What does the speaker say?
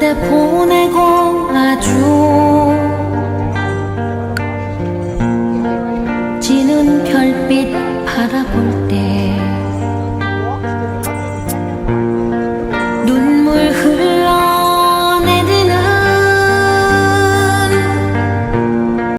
그대 보내고 아주